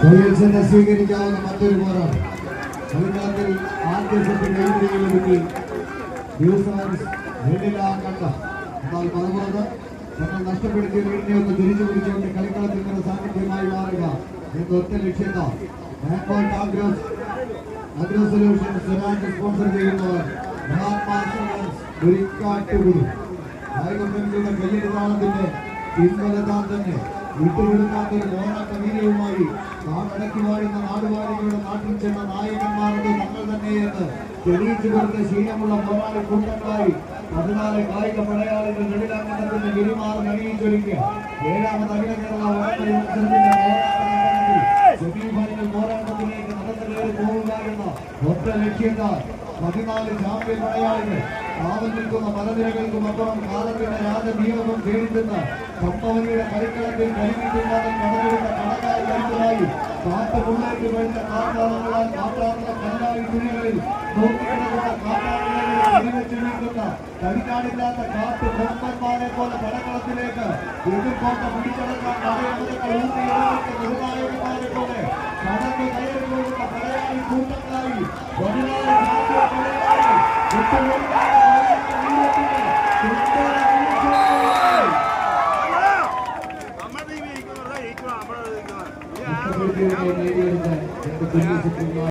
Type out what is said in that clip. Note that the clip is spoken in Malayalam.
തൊഴിൽസെന്നെ സ്വീകരിക്കാവുന്ന മറ്റൊരു പോരാണ് കളിക്കളത്തിൽ ആദ്യ സെറ്റ് കൈപിടികളൊരുക്കി ന്യൂസിലാൻഡ് ഹെഡിലാ കണ്ട എന്നാൽ മറുപുറത്ത് തങ്ങൾ നഷ്ടപ്പെടുത്തിയ വീടിനെ ഒന്ന് തിരിച്ചു പിടിച്ചുകൊണ്ട് കളിക്കളത്തിൽ നിന്ന് സാന്നിധ്യമായി മാറുക എന്ന ഒറ്റ ലക്ഷ്യത്താൽ ബാങ്കോട്ട് agros agro solution Swaraj sponsor ചെയ്യുന്നവർ. മഹാത്മാ ഒരിക്കാട്ടുകുടി കായികങ്ങളുടെ കയ്യെഴുതാളത്തിന്റെ പിൻബലത്താൽ തന്നെ വിട്ടുകൊടുക്കാത്ത ഒരു പോരാട്ട വീര്യവുമായി നാടടക്കി വാഴുന്ന നാടുവാഴികളുടെ നാട്ടിൽ ചെന്ന നായകന്മാർക്ക് തങ്ങൾ തന്നെയെന്ന് തെളിയിച്ചു കൊടുത്ത ശീലമുള്ള പോരാളി കൂട്ടങ്ങളായി പതിനാല് കായിക പടയാളികൾ നെടിലാങ്കണത്തിന്റെ ഗിരിമാർ അണിയിച്ചൊരുക്കുക ഏഴാമത് അഖില കേരള ഒറ്റ ലക്ഷ്യത്താൽ പതിനാല് ചാമ്പ്യൻ പടയാളികൾ കാവൽ നിൽക്കുന്ന മലനിരകൾക്കും അപ്പുറം കാലത്തിന്റെ രാജനിയമം തേടിത്തുന്ന കപ്പവലിയുടെ കളിക്കളത്തിൽ കരിമീട്ടുവാദം കടന്നുവിട്ട കടകായി കരുത്തരായി കാട്ടുമുള്ളേക്ക് വേണ്ട കാട്ടാളങ്ങളാൽ കാട്ടാറുള്ള കല്ലായി തുണികളിൽ നോക്കിക്കിടക്കുന്ന വെടിവെച്ച് നീക്കുന്ന കരിക്കാടില്ലാത്ത കാട്ടു കൊമ്പന്മാരെ പോലെ പടക്കളത്തിലേക്ക് എതിർക്കോട്ട പിടിച്ചടക്കാൻ എഴുന്നേറ്റ് നിർണായകന്മാരെ പോലെ കടന്നു കയറി പോകുന്ന പടയാളി കൂട്ടങ്ങളായി அமர்ந்து